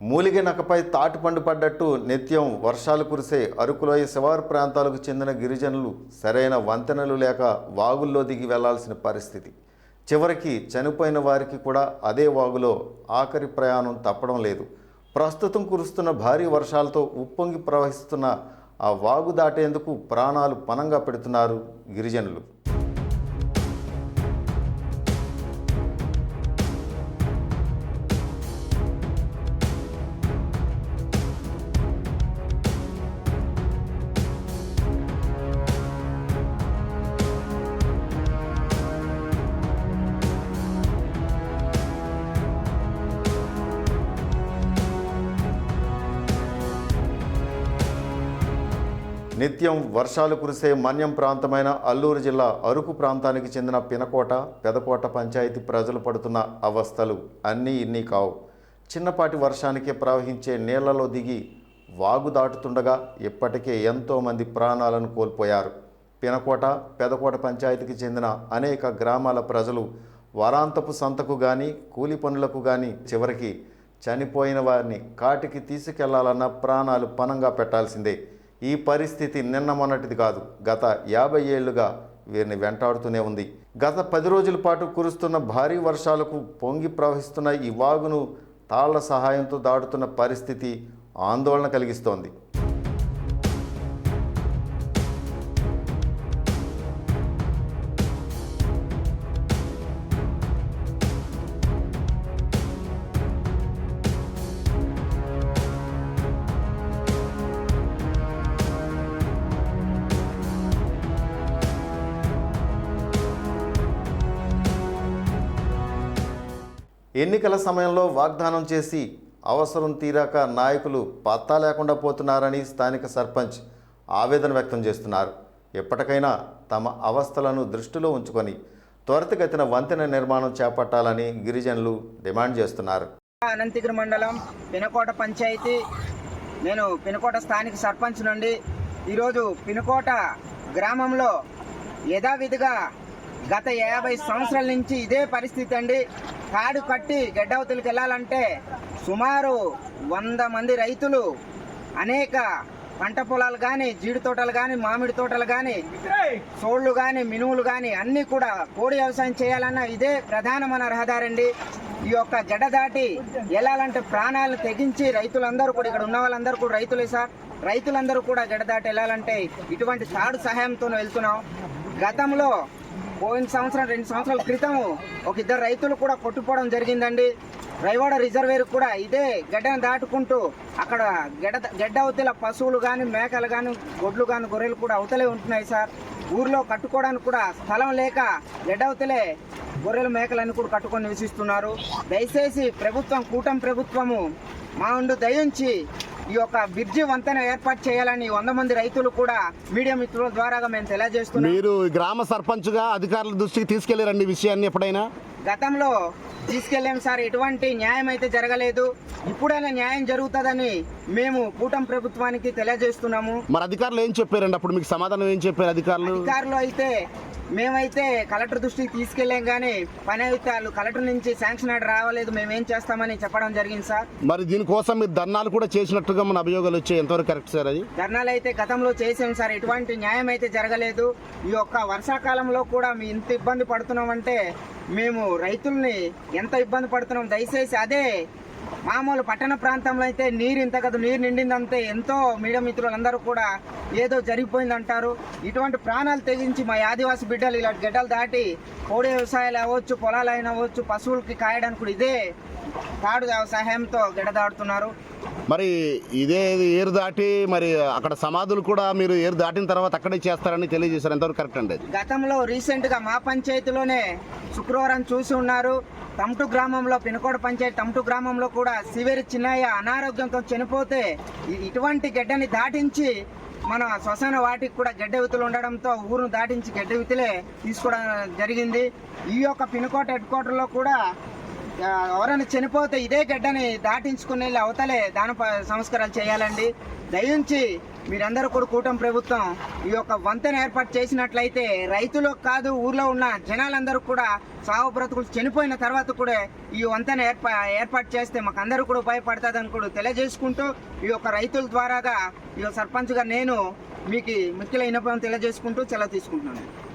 మూలిగ నకపై తాటిపండు పడ్డట్టు నిత్యం వర్షాలు కురిసే అరకులోయ శివారు ప్రాంతాలకు చెందిన గిరిజనులు సరైన వంతెనలు లేక వాగుల్లో దిగి వెళ్ళాల్సిన పరిస్థితి. చివరికి చనిపోయిన వారికి కూడా అదే వాగులో ఆఖరి ప్రయాణం తప్పడం లేదు. ప్రస్తుతం కురుస్తున్న భారీ వర్షాలతో ఉప్పొంగి ప్రవహిస్తున్న ఆ వాగు దాటేందుకు ప్రాణాలు పనంగా పెడుతున్నారు గిరిజనులు. నిత్యం వర్షాలు కురిసే మన్యం ప్రాంతమైన అల్లూరు జిల్లా అరకు ప్రాంతానికి చెందిన పినకోట పెదకోట పంచాయతీ ప్రజలు పడుతున్న అవస్థలు అన్నీ ఇన్ని కావు. చిన్నపాటి వర్షానికే ప్రవహించే నీళ్ళలో దిగి వాగు దాటుతుండగా ఇప్పటికే ఎంతోమంది ప్రాణాలను కోల్పోయారు. పినకోట పెదకోట పంచాయతీకి చెందిన అనేక గ్రామాల ప్రజలు వారాంతపు సంతకు కానీ కూలి పనులకు కానీ చివరికి చనిపోయిన వారిని కాటికి తీసుకెళ్ళాలన్న ప్రాణాలు పనంగా పెట్టాల్సిందే. ఈ పరిస్థితి నిన్న మొన్నటిది కాదు. గత యాభై ఏళ్ళుగా వీరిని వెంటాడుతూనే ఉంది. గత పది రోజుల పాటు కురుస్తున్న భారీ వర్షాలకు పొంగి ప్రవహిస్తున్న ఈ వాగును తాళ్ళ సహాయంతో దాటుతున్న పరిస్థితి ఆందోళన కలిగిస్తోంది. ఎన్నికల సమయంలో వాగ్దానం చేసి అవసరం తీరాక నాయకులు పత్తా లేకుండా పోతున్నారని స్థానిక సర్పంచ్ ఆవేదన వ్యక్తం చేస్తున్నారు. ఎప్పటికైనా తమ అవస్థలను దృష్టిలో ఉంచుకొని త్వరితగతిన వంతెన నిర్మాణం చేపట్టాలని గిరిజనులు డిమాండ్ చేస్తున్నారు. అనంతగిరి మండలం పినకోట పంచాయతీ. నేను పినకోట స్థానిక సర్పంచ్ నుండి ఈరోజు పినకోట గ్రామంలో యథావిధిగా గత యాభై సంవత్సరాల నుంచి ఇదే పరిస్థితి అండి. కాడు కట్టి గడ్డవతలకు వెళ్ళాలంటే సుమారు వంద మంది రైతులు అనేక పంట పొలాలు కానీ జీడి తోటలు కానీ మామిడి తోటలు కానీ సోళ్ళు కానీ మినువులు కానీ అన్నీ కూడా కోడి వ్యవసాయం చేయాలన్న ఇదే ప్రధానమైన రహదారండి. ఈ యొక్క గడ్డ దాటి వెళ్ళాలంటే ప్రాణాలను తెగించి రైతులందరూ కూడా ఇక్కడ ఉన్న వాళ్ళందరూ కూడా రైతులే సార్. రైతులందరూ కూడా గడ్డ దాటి వెళ్ళాలంటే ఇటువంటి తాడు సహాయంతో వెళ్తున్నాం. గతంలో పోయిన సంవత్సరం రెండు సంవత్సరాల క్రితం ఒక ఇద్దరు రైతులు కూడా కొట్టుకోవడం జరిగిందండి. రైవాడ రిజర్వేర్ కూడా ఇదే గడ్డను దాటుకుంటూ అక్కడ గడ్డ గడ్డ అవతల పశువులు కానీ మేకలు కానీ గొడ్లు కానీ గొర్రెలు కూడా అవతలే ఉంటున్నాయి సార్. ఊర్లో కట్టుకోవడానికి కూడా స్థలం లేక గడ్డ అవతలే గొర్రెలు మేకలన్నీ కూడా కట్టుకొని నివసిస్తున్నారు. దయచేసి ప్రభుత్వం కూటమి ప్రభుత్వము మా ఉండు దయించి ఈ యొక్క బ్రిడ్జి వంతెన ఏర్పాటు చేయాలని వంద మంది రైతులు కూడా మీడియా మిత్రుల ద్వారాగా మేము తెలియజేస్తున్నాం. మీరు గ్రామ సర్పంచ్గా అధికారుల దృష్టికి తీసుకెళ్ళారండి విషయాన్ని ఎప్పుడైనా? గతంలో తీసుకెళ్ళాం సార్. ఎటువంటి న్యాయం అయితే జరగలేదు. ఇప్పుడైనా న్యాయం జరుగుతుందని మేము కూటమి ప్రభుత్వానికి తెలియజేస్తున్నాము. మరి అధికారులు ఏం చెప్పారండి? అప్పుడు మీకు సమాధానం ఏం చెప్పారు అధికారులు? అధికారులు అయితే మేమైతే కలెక్టర్ దృష్టికి తీసుకెళ్ళాం కానీ పని అయితే వాళ్ళు కలెక్టర్ నుంచి శాంక్షన్ ఆర్డర్ రావలేదు. మేమేం చేస్తామని చెప్పడం జరిగింది సార్. మరి దీనికోసం మీరు ధర్నాలు కూడా చేసినట్టుగా మన అభియోగాలు వచ్చాయి. ఎంతవరకు కరెక్ట్ సార్ అది? ధర్నాలు అయితే గతంలో చేసాం సార్. ఎటువంటి న్యాయం అయితే జరగలేదు. ఈ యొక్క వర్షాకాలంలో కూడా మీ ఇంత ఇబ్బంది పడుతున్నామంటే మేము రైతుల్ని ఎంత ఇబ్బంది పడుతున్నాం దయచేసి అదే మామూలు పట్టణ ప్రాంతంలో అయితే నీరు ఇంత కదా నీరు నిండిందంతే ఎంతో మీడియా మిత్రులందరూ కూడా ఏదో జరిగిపోయింది అంటారు ఇటువంటి ప్రాణాలు తెగించి మా ఆదివాసి బిడ్డలు ఇలాంటి గడ్డలు దాటి కోడి వ్యవసాయాలు అవ్వచ్చు పొలాలు అయినా అవ్వచ్చు పశువులకి కాయడానికి కూడా ఇదే తాడు సహాయంతో గడ్డ దాడుతున్నారు మరి ఇదే ఏరు దాటి మరి అక్కడ సమాధులు కూడా మీరు ఏరు దాటిన తర్వాత అక్కడే చేస్తారని తెలియజేశారు. ఎంతవరకు కరెక్ట్ అండి గతంలో రీసెంట్గా మా పంచాయతీలోనే శుక్రవారం చూసి ఉన్నారు. తమటు గ్రామంలో పినకోడ పంచాయతీ తమటు గ్రామంలో కూడా సివేరి చిన్నయ్య అనారోగ్యంతో చనిపోతే ఇటువంటి గడ్డని దాటించి మన శ్మశాన వాటికి కూడా గడ్డ వితులు ఉండడంతో ఊరును దాటించి గడ్డ వితులే తీసుకోవడం జరిగింది. ఈ యొక్క పినకోట హెడ్ క్వార్టర్లో కూడా ఎవరైనా చనిపోతే ఇదే గడ్డని దాటించుకుని వెళ్ళి అవతలే దాన సంస్కారాలు చేయాలండి. దయించి మీరందరూ కూడా కూటమి ప్రభుత్వం ఈ యొక్క వంతెన ఏర్పాటు చేసినట్లయితే రైతులకు కాదు ఊర్లో ఉన్న జనాలందరూ కూడా సాగు బ్రతుకులు చనిపోయిన తర్వాత కూడా ఈ వంతెన ఏర్పా ఏర్పాటు చేస్తే మాకు అందరూ కూడా ఉపయోగపడుతుందని కూడా తెలియజేసుకుంటూ ఈ యొక్క రైతుల ద్వారాగా ఈ సర్పంచ్గా నేను మీకు మిక్కిల వినపం తెలియజేసుకుంటూ సెలవు తీసుకుంటున్నాను.